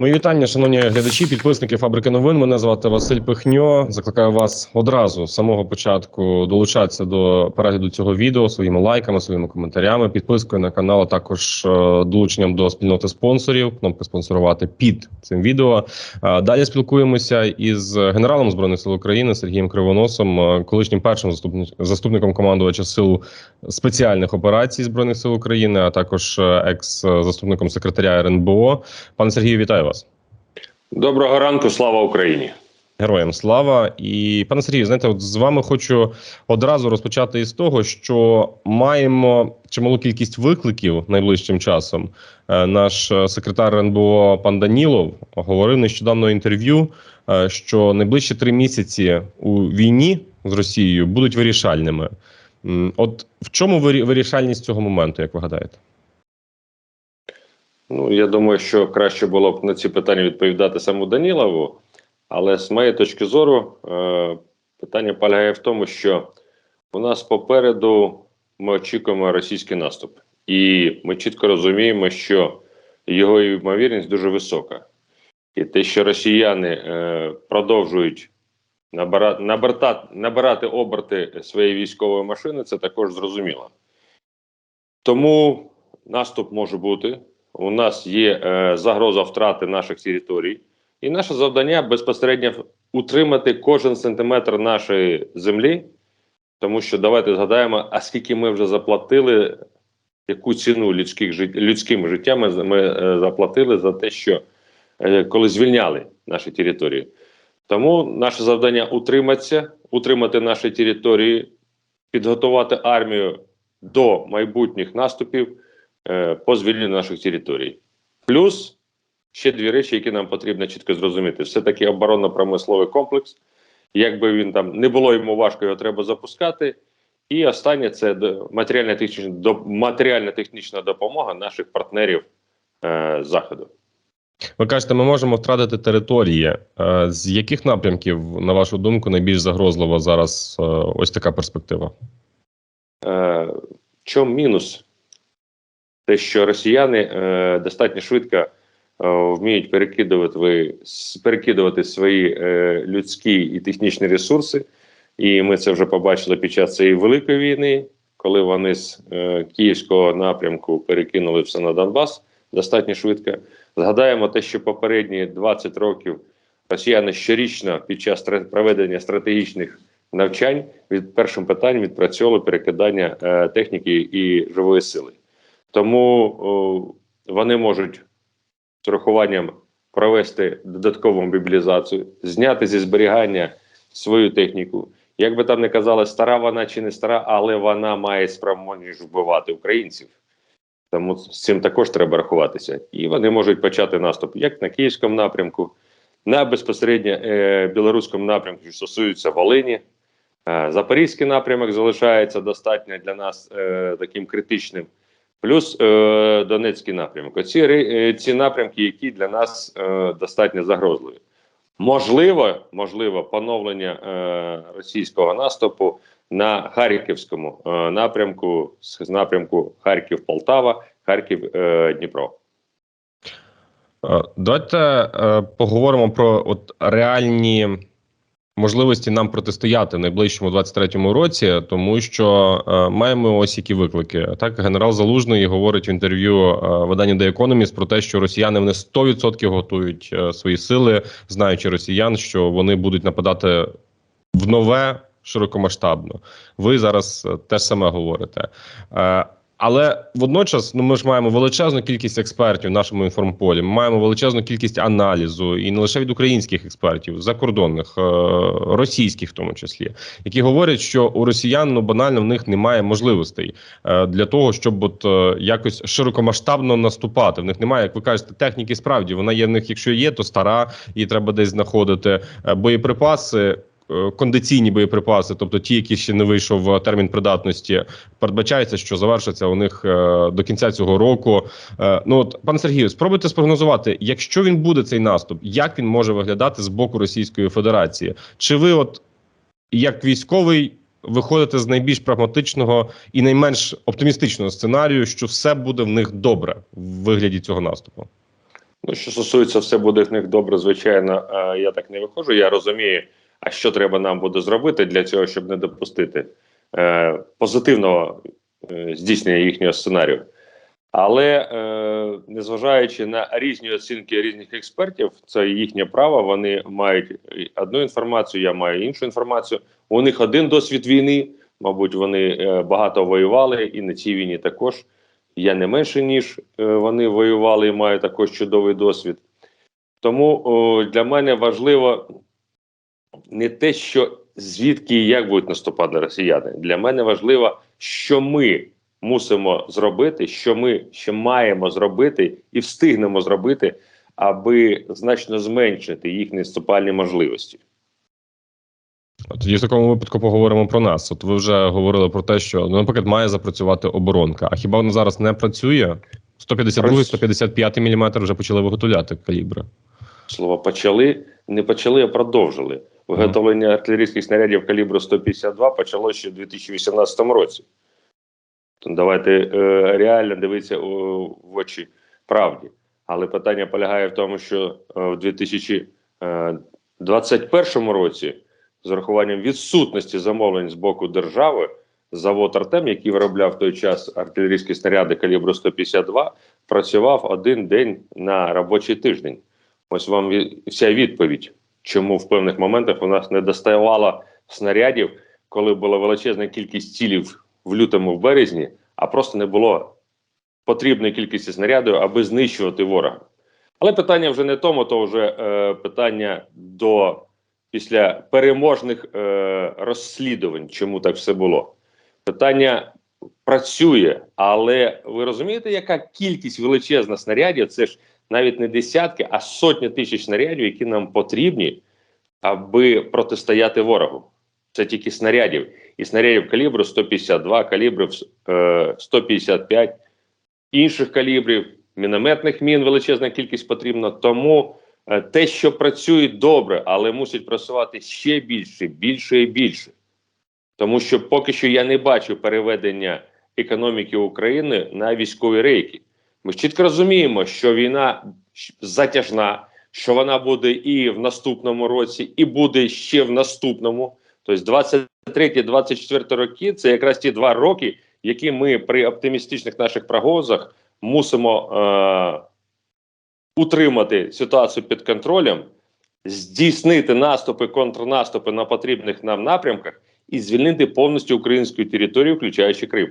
Мої вітання, шановні глядачі, підписники фабрики новин. Мене звати Василь Пихньо. Закликаю вас одразу з самого початку долучатися до перегляду цього відео своїми лайками, своїми коментарями, підпискою на канал, а також е, долученням до спільноти спонсорів. Кнопка спонсорувати під цим відео. Е, Далі спілкуємося із генералом збройних сил України Сергієм Кривоносом, е, колишнім першим заступник, заступником командувача сил спеціальних операцій збройних сил України, а також е, екс-заступником секретаря РНБО. Пане Сергію, вітаю вас. Доброго ранку, слава Україні. Героям слава і пане Сергію, знаєте, от з вами хочу одразу розпочати із того, що маємо чималу кількість викликів найближчим часом. Е, Наш е, секретар РНБО пан Данілов говорив нещодавно інтерв'ю, е, що найближчі три місяці у війні з Росією будуть вирішальними. От в чому вирішальність цього моменту, як ви гадаєте? Ну я думаю, що краще було б на ці питання відповідати саму Данілову, але з моєї точки зору, е, питання полягає в тому, що у нас попереду ми очікуємо російський наступ, і ми чітко розуміємо, що його ймовірність дуже висока. І те, що росіяни е, продовжують набирати, набирати, набирати оберти своєї військової машини, це також зрозуміло. Тому наступ може бути. У нас є е, загроза втрати наших територій, і наше завдання безпосередньо утримати кожен сантиметр нашої землі, тому що давайте згадаємо, а скільки ми вже заплатили, яку ціну людських жит... людським життям ми, е, заплатили за те, що е, коли звільняли наші території. Тому наше завдання утриматися, утримати наші території, підготувати армію до майбутніх наступів по звільненню наших територій. Плюс ще дві речі, які нам потрібно чітко зрозуміти: все таки оборонно-промисловий комплекс. Якби він там не було йому важко, його треба запускати. І останнє це матеріально-технічна матеріально-технічна допомога наших партнерів е, заходу. Ви кажете, ми можемо втратити території. Е, З яких напрямків, на вашу думку, найбільш загрозлива зараз е, ось така перспектива? Е, в чому мінус? Те, що росіяни е, достатньо швидко е, вміють перекидувати, перекидувати свої е, людські і технічні ресурси. І ми це вже побачили під час цієї великої війни, коли вони з е, київського напрямку перекинули все на Донбас достатньо швидко. Згадаємо те, що попередні 20 років росіяни щорічно під час проведення стратегічних навчань від першим питанням відпрацьовували перекидання е, техніки і живої сили. Тому о, вони можуть з урахуванням провести додаткову мобілізацію, зняти зі зберігання свою техніку. Як би там не казали, стара вона чи не стара, але вона має спроможність вбивати українців. Тому з цим також треба рахуватися. І вони можуть почати наступ як на київському напрямку, на безпосередньо е, білоруському напрямку, що стосується Волині. Е, Запорізький напрямок залишається достатньо для нас е, таким критичним. Плюс е, Донецький напрямок. Оці е, ці напрямки, які для нас е, достатньо загрозливі. Можливо, можливо, поновлення е, російського наступу на Харківському е, напрямку з напрямку Харків-Полтава, Харків-Дніпро. Е, Давайте е, поговоримо про от реальні можливості нам протистояти в найближчому 23-му році, тому що е, маємо ось які виклики. Так, генерал Залужний говорить в інтерв'ю е, виданню The Economist про те, що росіяни вони 100% готують е, свої сили, знаючи росіян, що вони будуть нападати в нове широкомасштабно. Ви зараз е, те ж саме говорите. Але водночас, ну ми ж маємо величезну кількість експертів в нашому інформполі. Ми маємо величезну кількість аналізу, і не лише від українських експертів, закордонних, е, російських, в тому числі, які говорять, що у росіян ну банально в них немає можливостей е, для того, щоб от е, якось широкомасштабно наступати. В них немає, як ви кажете, техніки. Справді вона є в них, якщо є, то стара, її треба десь знаходити. Боєприпаси. Е, Кондиційні боєприпаси, тобто ті, які ще не вийшов е, термін придатності, передбачається, що завершиться у них е, до кінця цього року. Ну от пане Сергію, спробуйте спрогнозувати, якщо він буде цей наступ, як він може виглядати з боку Російської Федерації? Чи ви, от як військовий, виходите з найбільш прагматичного і найменш оптимістичного сценарію, що все буде в них добре в вигляді цього наступу? Ну, що стосується все буде в них добре, звичайно, я так не виходжу. Я розумію, а що треба нам буде зробити для цього, щоб не допустити е, позитивного е, здійснення їхнього сценарію. Але е, незважаючи на різні оцінки різних експертів, це їхнє право. Вони мають одну інформацію, я маю іншу інформацію. У них один досвід війни. Мабуть, вони е, багато воювали, і на цій війні також. Я не менше, ніж е, вони воювали і маю також чудовий досвід. Тому о, для мене важливо не те, що звідки і як будуть наступати росіяни. Для мене важливо, що ми мусимо зробити, що ми ще маємо зробити і встигнемо зробити, аби значно зменшити їхні наступальні можливості. Тоді в такому випадку поговоримо про нас. От ви вже говорили про те, що ну, наприклад, має запрацювати оборонка. А хіба вона зараз не працює? 152 155 мм вже почали виготовляти калібри. Слово почали, не почали, а продовжили. Виготовлення артилерійських снарядів калібру 152 почалося ще в 2018 році. То давайте е, реально дивитися у, в очі правді. Але питання полягає в тому, що е, в 2021 році, з урахуванням відсутності замовлень з боку держави, завод Артем, який виробляв в той час артилерійські снаряди калібру 152, працював один день на робочий тиждень. Ось вам вся відповідь, чому в певних моментах у нас не доставало снарядів, коли була величезна кількість цілів в лютому, в березні, а просто не було потрібної кількості снарядів, аби знищувати ворога. Але питання вже не тому, то вже е, питання до після переможних е, розслідувань, чому так все було. Питання працює, але ви розумієте, яка кількість величезна снарядів? Це ж навіть не десятки, а сотні тисяч снарядів, які нам потрібні, аби протистояти ворогу. Це тільки снарядів. І снарядів калібру 152, калібрів е, 155, інших калібрів, мінометних мін величезна кількість потрібна. Тому е, те, що працює добре, але мусить працювати ще більше, більше і більше. Тому що поки що я не бачу переведення економіки України на військові рейки. Ми чітко розуміємо, що війна затяжна, що вона буде і в наступному році, і буде ще в наступному. Тобто 23-24 роки це якраз ті два роки, які ми при оптимістичних наших прогнозах мусимо е- утримати ситуацію під контролем, здійснити наступи, контрнаступи на потрібних нам напрямках і звільнити повністю українську територію, включаючи Крим.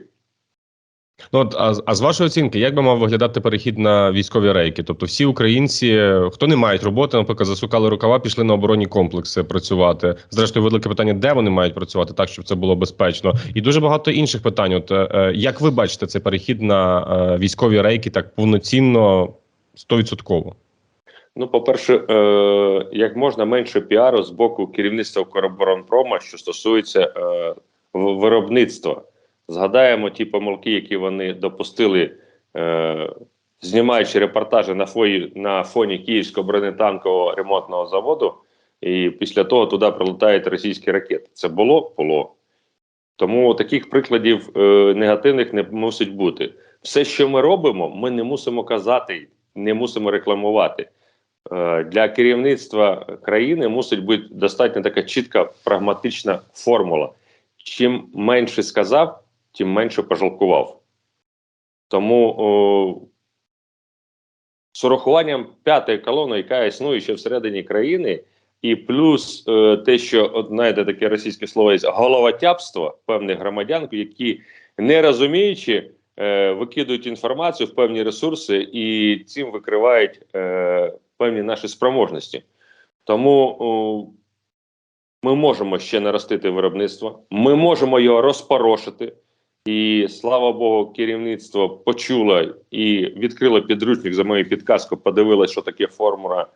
Ну от а, а з вашої оцінки, як би мав виглядати перехід на військові рейки? Тобто, всі українці, хто не мають роботи, наприклад, засукали рукава, пішли на оборонні комплекси працювати. Зрештою, велике питання, де вони мають працювати, так щоб це було безпечно, і дуже багато інших питань. От е, е, як ви бачите цей перехід на е, військові рейки так повноцінно, стовідсотково? Ну, по-перше, е, як можна менше піару з боку керівництва Укроборонпрома, що стосується е, виробництва. Згадаємо ті помилки, які вони допустили, е, знімаючи репортажі на фоні, на фоні Київського бронетанкового ремонтного заводу, і після того туди прилетають російські ракети. Це було? Було. Тому таких прикладів е, негативних не мусить бути. Все, що ми робимо, ми не мусимо казати, не мусимо рекламувати. Е, Для керівництва країни мусить бути достатньо така чітка прагматична формула. Чим менше сказав, тим менше пожалкував. Тому о, з урахуванням п'ятої колони, яка існує ще всередині країни, і плюс е, те, що от, знаєте, таке російське слово є головотяпство певних громадян, які не розуміючи, е, викидують інформацію в певні ресурси і цим викривають е, певні наші спроможності. Тому о, ми можемо ще наростити виробництво, ми можемо його розпорошити. І слава Богу, керівництво почуло і відкрило підручник за мою підказку, подивилось, що таке формула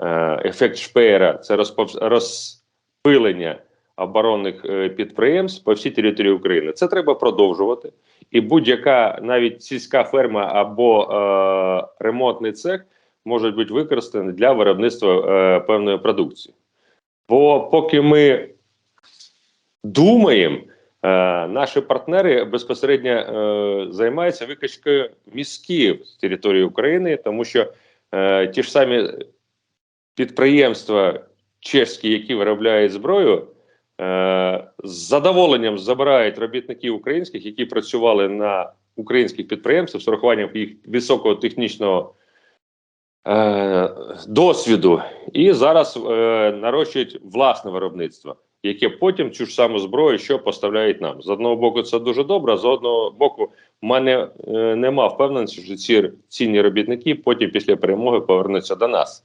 е, ефект Шпеєра. Це розпилення оборонних е, підприємств по всій території України. Це треба продовжувати. І будь-яка навіть сільська ферма або е, ремонтний цех можуть бути використані для виробництва е, певної продукції. Бо поки ми думаємо, наші партнери безпосередньо е, займаються викачкою мізків з території України, тому що е, ті ж самі підприємства чеські, які виробляють зброю, е, з задоволенням забирають робітників українських, які працювали на українських підприємствах з урахуванням їх високого технічного е, досвіду, і зараз е, нарощують власне виробництво, яке потім цю ж саму зброю, що поставляють нам. З одного боку, це дуже добре, з одного боку, в мене е, нема впевненості, що ці цінні робітники потім після перемоги повернуться до нас.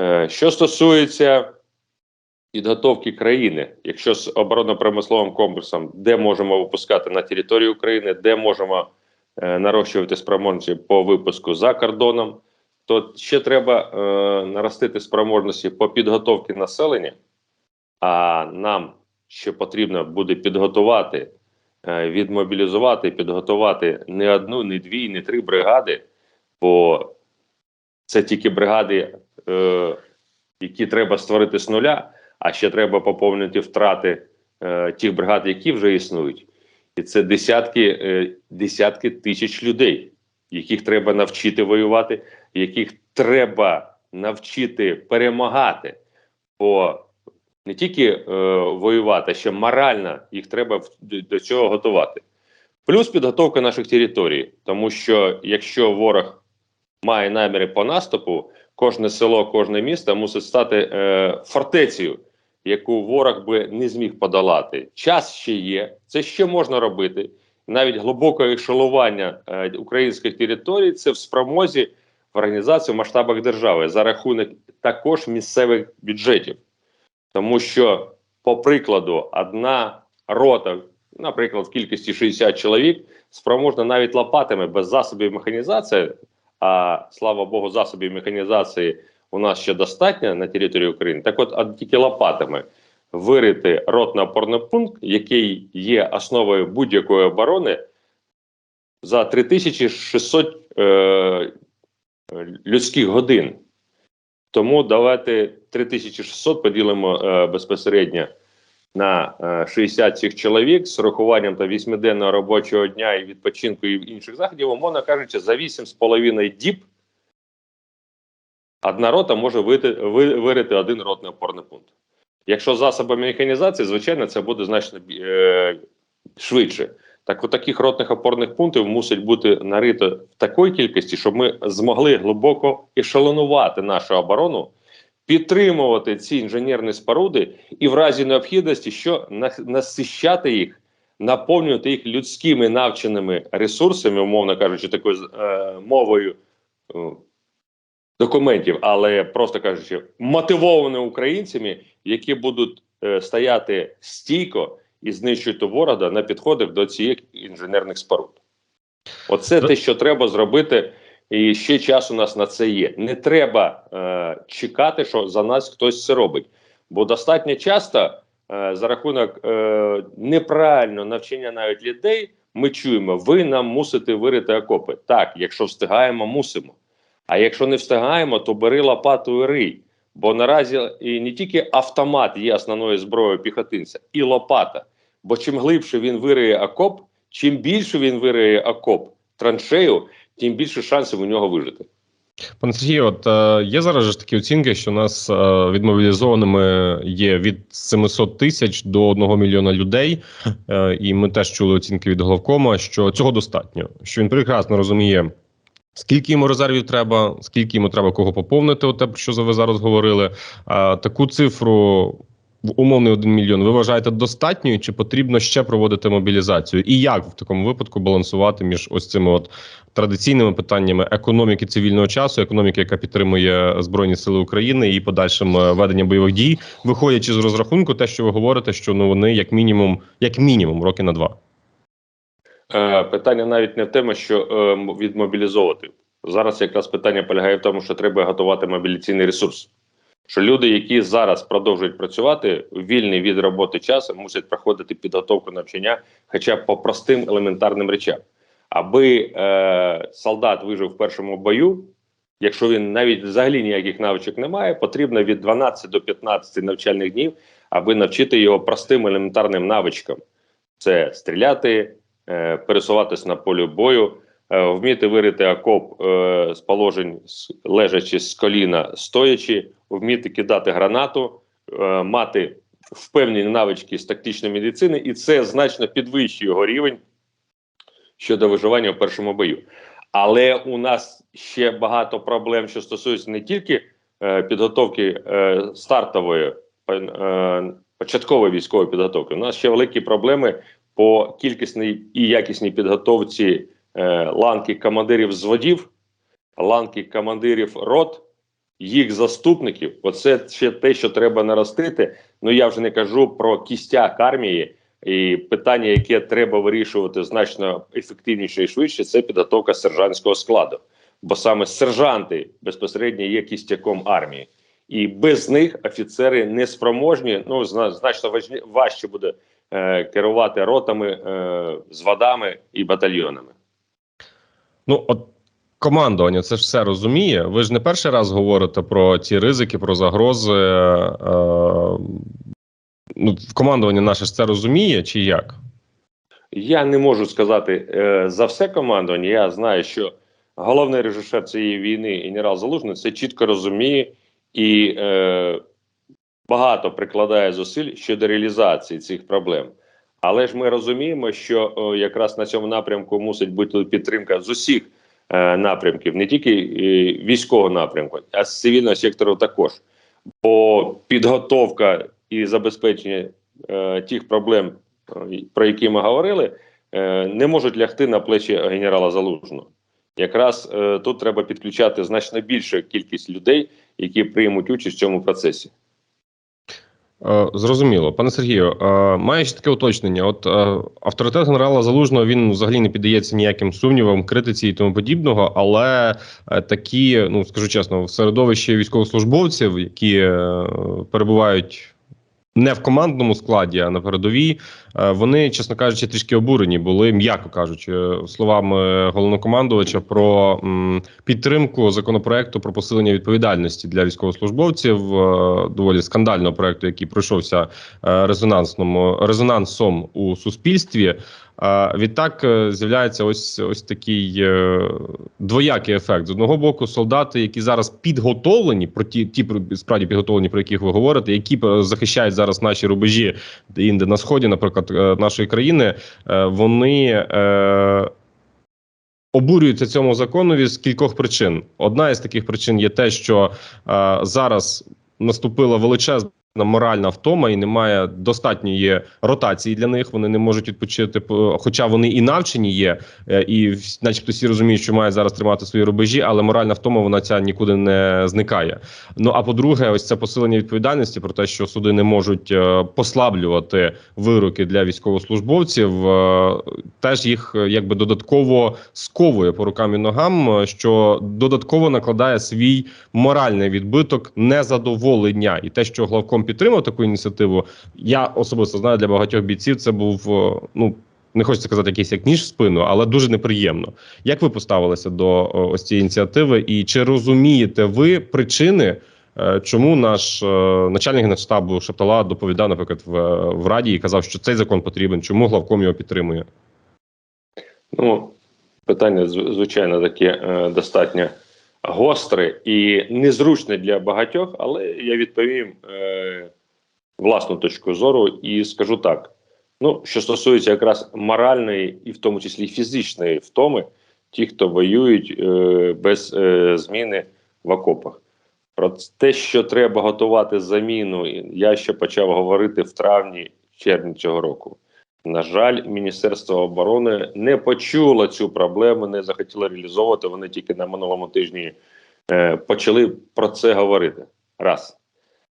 Е, що стосується підготовки країни, якщо з оборонно-промисловим комплексом, де можемо випускати на території України, де можемо е, нарощувати спроможності по випуску за кордоном, то ще треба е, наростити спроможності по підготовці населення. А нам ще потрібно буде підготувати, е, відмобілізувати, підготувати не одну, не дві, не три бригади, бо це тільки бригади, е, які треба створити з нуля, а ще треба поповнити втрати е, тих бригад, які вже існують. І це десятки, десятки тисяч людей, яких треба навчити воювати, яких треба навчити перемагати. Бо не тільки е, воювати, а ще морально їх треба до- цього готувати. Плюс підготовка наших територій, тому що якщо ворог має наміри по наступу, кожне село, кожне місто мусить стати е, фортецею, яку ворог би не зміг подолати. Час ще є, це ще можна робити. Навіть глибоке ешелування е, українських територій це в спромозі в організації в масштабах держави за рахунок також місцевих бюджетів. Тому що, по прикладу, одна рота, наприклад, в кількості 60 чоловік, спроможна навіть лопатами без засобів механізації, а слава Богу, засобів механізації у нас ще достатньо на території України. Так от, а тільки лопатами вирити ротно-опорний пункт, який є основою будь-якої оборони, за 3600 е, людських годин. Тому давайте 3600 поділимо е, безпосередньо на е, 60 цих чоловік з урахуванням та 8-денного робочого дня і відпочинку і інших заходів, умовно кажучи, за 8,5 діб одна рота може вити, ви, вирити один ротний опорний пункт. Якщо засобами механізації, звичайно, це буде значно е, швидше. Так, от таких ротних опорних пунктів мусить бути нарито в такій кількості, щоб ми змогли глибоко ешелонувати нашу оборону, підтримувати ці інженерні споруди і в разі необхідності, що насищати їх, наповнювати їх людськими навченими ресурсами, умовно кажучи, такою е, мовою е, документів, але просто кажучи, мотивованими українцями, які будуть е, стояти стійко і знищувати ворога на підходах до цих інженерних споруд. Оце те, що треба зробити, і ще час у нас на це є. Не треба е, чекати, що за нас хтось це робить. Бо достатньо часто е, за рахунок е, неправильного навчання навіть людей, ми чуємо, ви нам мусите вирити окопи. Так, якщо встигаємо, мусимо. А якщо не встигаємо, то бери лопату і рий. Бо наразі і не тільки автомат є основною зброєю піхотинця, і лопата. Бо чим глибше він вириє окоп, чим більше він вириє окоп траншею, тим більше шансів у нього вижити. Пане Сергію, от е, є зараз ж такі оцінки, що у нас е, відмобілізованими є від 700 тисяч до 1 мільйона людей. Е, і ми теж чули оцінки від головкома, що цього достатньо. Що він прекрасно розуміє, скільки йому резервів треба, скільки йому треба кого поповнити. От те, про що ви зараз говорили. А таку цифру умовний 1 мільйон. Ви вважаєте достатньою, чи потрібно ще проводити мобілізацію? І як в такому випадку балансувати між ось цими от традиційними питаннями економіки цивільного часу, економіки, яка підтримує Збройні Сили України і подальшим е, веденням бойових дій, виходячи з розрахунку, те, що ви говорите, що ну вони як мінімум, як мінімум, роки на два. Е, питання навіть не в тому, що е, відмобілізовувати. Зараз якраз питання полягає в тому, що треба готувати мобілізаційний ресурс. Що люди, які зараз продовжують працювати, вільний від роботи часу, мусять проходити підготовку навчання, хоча б по простим елементарним речам. Аби е, солдат вижив в першому бою, якщо він навіть взагалі ніяких навичок не має, потрібно від 12 до 15 навчальних днів, аби навчити його простим елементарним навичкам: це стріляти, е, пересуватись на полі бою, вміти вирити окоп е, з положень лежачи з коліна, стоячи, вміти кидати гранату, е, мати впевнені навички з тактичної медицини, і це значно підвищує його рівень щодо виживання в першому бою. Але у нас ще багато проблем, що стосуються не тільки е, підготовки е, стартової е, початкової військової підготовки. У нас ще великі проблеми по кількісній і якісній підготовці е, ланки командирів зводів, ланки командирів рот, їх заступників. Оце ще те, що треба наростити. Ну я вже не кажу про кістяк армії. І питання, яке треба вирішувати значно ефективніше і швидше, це підготовка сержантського складу. Бо саме сержанти безпосередньо є кістяком армії, і без них офіцери не спроможні. Ну значно важче буде е, керувати ротами, е, зводами і батальйонами. Ну, от командування це ж все розуміє. Ви ж не перший раз говорите про ці ризики, про загрози. Е, ну, командування наше ж це розуміє, чи як? Я не можу сказати е, за все командування. Я знаю, що головний режисер цієї війни, генерал Залужний, це чітко розуміє і е, багато прикладає зусиль щодо реалізації цих проблем. Але ж ми розуміємо, що якраз на цьому напрямку мусить бути підтримка з усіх е, напрямків, не тільки військового напрямку, а з цивільного сектору також. Бо підготовка і забезпечення е, тих проблем, про які ми говорили, е, не можуть лягти на плечі генерала Залужного. Якраз тут треба підключати значно більшу кількість людей, які приймуть участь в цьому процесі. Е, Зрозуміло, пане Сергію, е, має ще таке уточнення. От е, авторитет генерала Залужного він взагалі не піддається ніяким сумнівам, критиці і тому подібного. Але такі, ну скажу чесно, в середовищі військовослужбовців, які перебувають не в командному складі, а на передовій, вони, чесно кажучи, трішки обурені були, м'яко кажучи, е, словами головнокомандувача про підтримку законопроекту про посилення відповідальності для військовослужбовців, е, доволі скандального проекту, який пройшовся е, резонансному резонансом у суспільстві. Е, Відтак е, з'являється ось ось такий е, двоякий ефект. З одного боку, солдати, які зараз підготовлені, про ті, ті справді підготовлені, про яких ви говорите, які е, захищають зараз наші рубежі інде на сході, наприклад, е, нашої країни, е, вони. Е, Обурюються цьому законові з кількох причин. Одна із таких причин є те, що зараз наступила величезна моральна втома і немає достатньої ротації для них. Вони не можуть відпочити, по- хоча вони і навчені є, е, і начебто всі розуміють, що мають зараз тримати свої рубежі, але моральна втома вона ця нікуди не зникає. Ну а по-друге, ось це посилення відповідальності про те, що суди не можуть е, послаблювати вироки для військовослужбовців, е, теж їх якби додатково сковує по рукам і ногам, що додатково накладає свій моральний відбиток незадоволення. І те, що главком підтримав таку ініціативу, я особисто знаю для багатьох бійців. Це був е, ну. Не хочеться сказати якийсь як ніж в спину, але дуже неприємно. Як ви поставилися до е, ось цієї ініціативи, і чи розумієте ви причини, е, чому наш начальник генштабу Шептала доповідав, наприклад, в, в Раді і казав, що цей закон потрібен, чому главком його підтримує? Ну, питання звичайно таке достатньо гостре і незручне для багатьох, але я відповім е, власну точку зору і скажу так: ну, що стосується якраз моральної і в тому числі фізичної втоми, ті, хто воюють е, без е, зміни в окопах. Про те, що треба готувати заміну, я ще почав говорити в травні червні цього року. На жаль, Міністерство оборони не почуло цю проблему, не захотіло реалізовувати. Вони тільки на минулому тижні е, почали про це говорити. Раз.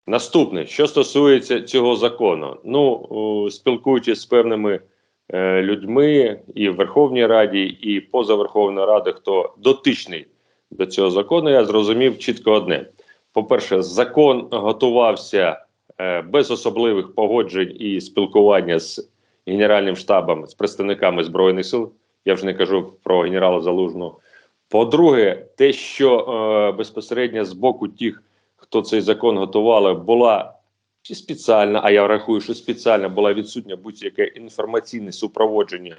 Наступне, що стосується цього закону, ну спілкуючись з певними е, людьми і в Верховній Раді, і поза Верховною Радою, хто дотичний до цього закону, я зрозумів чітко одне: по-перше, закон готувався е, без особливих погоджень і спілкування з Генеральним штабом, з представниками Збройних сил. Я вже не кажу про генерала Залужного. По-друге, те, що е, безпосередньо з боку тих, хто цей закон готували, була чи спеціальна, а я рахую, що спеціально була відсутня будь-яке інформаційне супроводження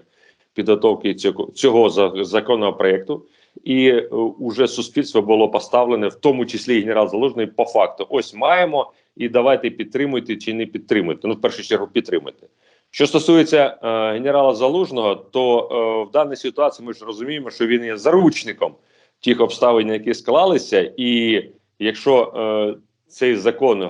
підготовки цього, цього законопроекту, і е, уже суспільство було поставлене, в тому числі генерал Залужний, по факту. Ось маємо, і давайте підтримуйте чи не підтримуйте. Ну, в першу чергу, підтримуйте. Що стосується е, генерала Залужного, то е, в даній ситуації ми ж розуміємо, що він є заручником тих обставин, які склалися, і якщо е, цей закон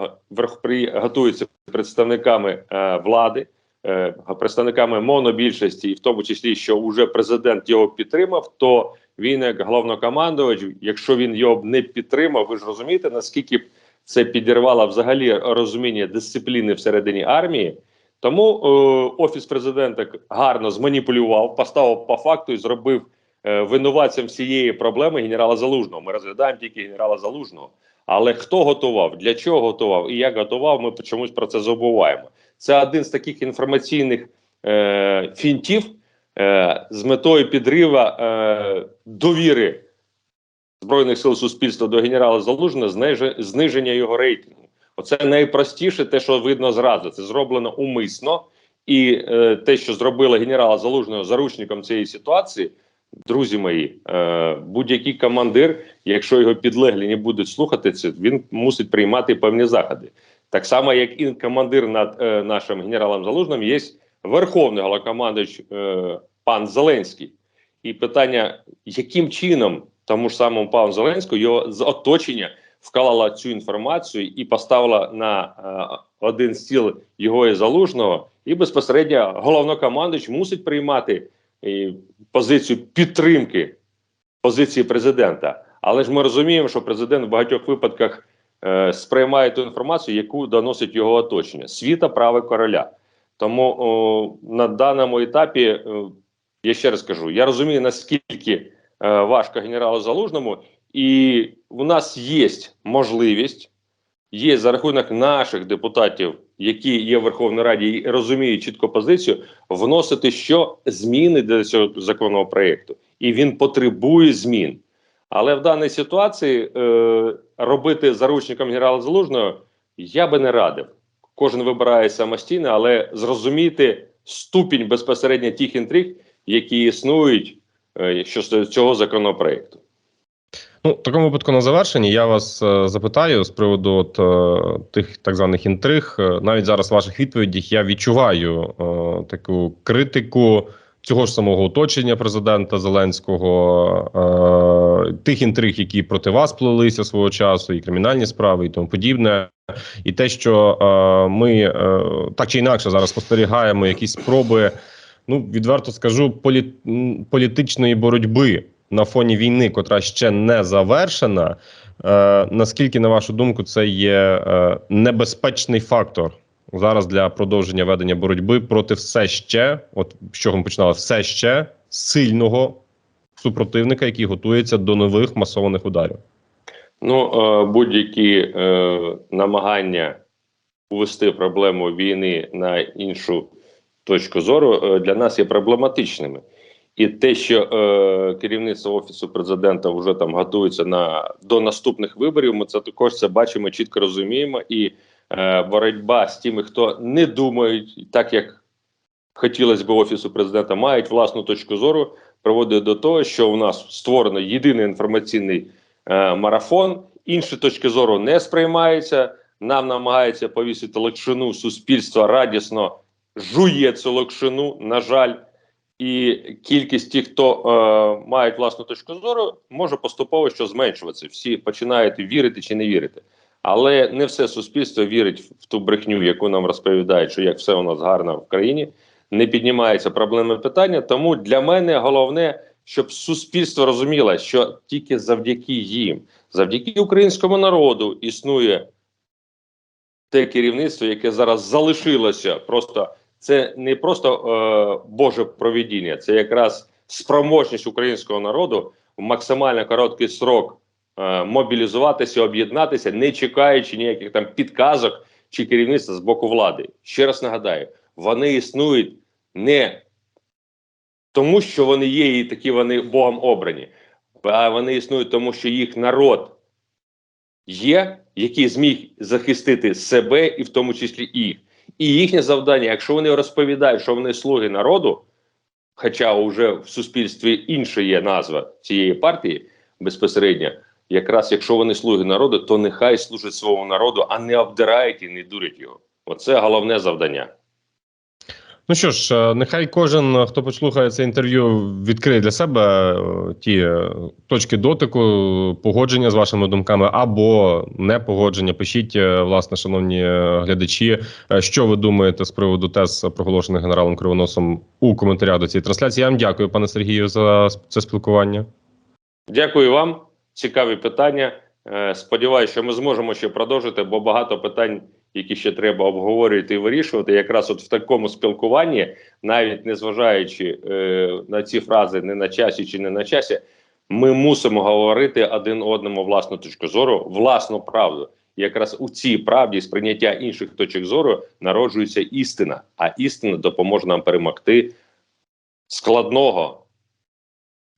готується представниками е, влади, е, представниками монобільшості, і в тому числі, що вже президент його підтримав, то він, як головнокомандувач, якщо він його б не підтримав, ви ж розумієте, наскільки це підірвало взагалі розуміння дисципліни всередині армії. Тому е, офіс президента гарно зманіпулював, поставив по факту і зробив е, винуватцем всієї проблеми генерала Залужного. Ми розглядаємо тільки генерала Залужного. Але хто готував, для чого готував і як готував, ми чомусь про це забуваємо. Це один з таких інформаційних е, фінтів е, з метою підрива е, довіри збройних сил суспільства до генерала Залужного, зниження, його рейтингу. Оце найпростіше, те, що видно зразу. Це зроблено умисно, і е, те, що зробило генерала Залужного заручником цієї ситуації, друзі мої, е, будь-який командир, якщо його підлеглі не будуть слухати це, він мусить приймати певні заходи. Так само, як і командир над е, нашим генералом Залужним, є верховний головнокомандуючий е, пан Зеленський. І питання, яким чином тому ж самому пану Зеленському його з оточення вклала цю інформацію і поставила на е, один стіл його і залужного, і безпосередньо головнокомандуючий мусить приймати е, позицію підтримки позиції президента. Але ж ми розуміємо, що президент в багатьох випадках е, сприймає ту інформацію, яку доносить його оточення світа праве короля. Тому о, на даному етапі е, я ще раз кажу: я розумію, наскільки е, важко генералу залужному, і у нас є можливість, є за рахунок наших депутатів, які є в Верховній Раді і розуміють чітко позицію, вносити що зміни до цього законопроекту, і він потребує змін. Але в даній ситуації е, робити заручником генерала Залужного я би не радив. Кожен вибирає самостійно, але зрозуміти ступінь безпосередньо тих інтриг, які існують е, щодо цього законопроекту. Ну, в такому випадку на завершенні я вас е, запитаю з приводу от, е, тих так званих інтриг. Е, навіть зараз в ваших відповідях я відчуваю е, таку критику цього ж самого оточення президента Зеленського, е, тих інтриг, які проти вас плелися свого часу, і кримінальні справи, і тому подібне. І те, що е, ми е, так чи інакше зараз спостерігаємо якісь спроби, ну відверто скажу, полі, політичної боротьби на фоні війни, котра ще не завершена. Е, наскільки, на вашу думку, це є е, небезпечний фактор зараз для продовження ведення боротьби проти все ще, от з чого ми починали, все ще сильного супротивника, який готується до нових масованих ударів? Ну, е, будь-які е, намагання увести проблему війни на іншу точку зору е, для нас є проблематичними. І те, що е, керівництво офісу президента вже там готується на до наступних виборів, ми це також це бачимо, чітко розуміємо. І е, боротьба з тими, хто не думають так, як хотілося б офісу президента, мають власну точку зору, приводить до того, що у нас створено єдиний інформаційний е, марафон. Інші точки зору не сприймаються. Нам намагається повісити локшину суспільства радісно жує цю локшину, на жаль. І кількість тих, хто е, мають власну точку зору, може поступово що зменшуватися. Всі починають вірити чи не вірити. Але не все суспільство вірить в ту брехню, яку нам розповідають, що як все у нас гарно в країні, не піднімається проблеми питання. Тому для мене головне, щоб суспільство розуміло, що тільки завдяки їм, завдяки українському народу, існує те керівництво, яке зараз залишилося просто. Це не просто е, Боже провідіння, це якраз спроможність українського народу в максимально короткий срок е, мобілізуватися, об'єднатися, не чекаючи ніяких там підказок чи керівництва з боку влади. Ще раз нагадаю, вони існують не тому, що вони є і такі вони Богом обрані, а вони існують тому, що їх народ є, який зміг захистити себе і в тому числі їх. І їхнє завдання, якщо вони розповідають, що вони слуги народу, хоча вже в суспільстві інша є назва цієї партії безпосередньо, якраз якщо вони слуги народу, то нехай служать своєму народу, а не обдирають і не дурять його. Оце головне завдання. Ну що ж, е, нехай кожен, е, хто послухає це інтерв'ю, відкриє для себе е, ті точки дотику, погодження з вашими думками або не погодження. Пишіть, власне, шановні глядачі, що ви думаєте з приводу тез, проголошених генералом Кривоносом у коментарях до цієї трансляції. Я вам дякую, пане Сергію, за це спілкування. Дякую вам. Цікаві питання. Сподіваюся, що ми зможемо ще продовжити, бо багато питань, які ще треба обговорювати і вирішувати, якраз от в такому спілкуванні, навіть незважаючи е, на ці фрази не на часі чи не на часі, ми мусимо говорити один одному власну точку зору, власну правду. Якраз у цій правді сприйняття інших точок зору народжується істина, а істина допоможе нам перемогти складного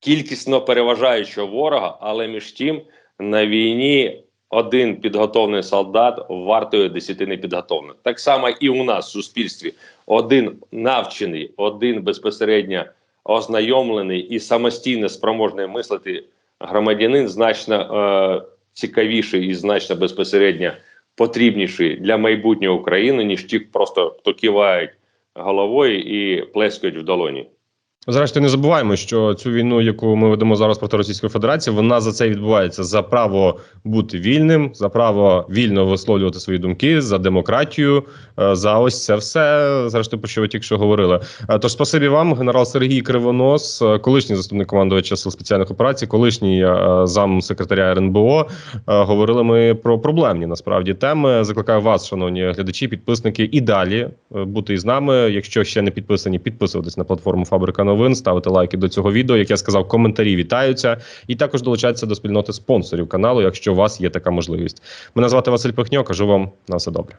кількісно переважаючого ворога, але між тим на війні один підготовлений солдат вартує десяти непідготовлених. Так само і у нас в суспільстві один навчений, один безпосередньо ознайомлений і самостійно спроможний мислити громадянин значно е, цікавіший і значно безпосередньо потрібніший для майбутнього України, ніж ті, просто хто кивають головою і плескають в долоні. Зрештою, не забуваємо, що цю війну, яку ми ведемо зараз проти Російської Федерації, вона за це відбувається за право бути вільним, за право вільно висловлювати свої думки, за демократію, е, за ось це все. Зрештою, про що ви тільки що говорили. Е, Тож, спасибі вам, генерал Сергій Кривонос, е, колишній заступник командувача сил спеціальних операцій, колишній зам секретаря РНБО. Говорили ми про проблемні насправді теми. Закликаю вас, шановні глядачі, підписники, і далі бути із нами. Якщо ще не підписані, підписуватись на платформу Фабрика новин, ставити лайки до цього відео. Як я сказав, коментарі вітаються, і також долучайтеся до спільноти спонсорів каналу, якщо у вас є така можливість. Мене звати Василь Пихньо. Кажу вам на все добре.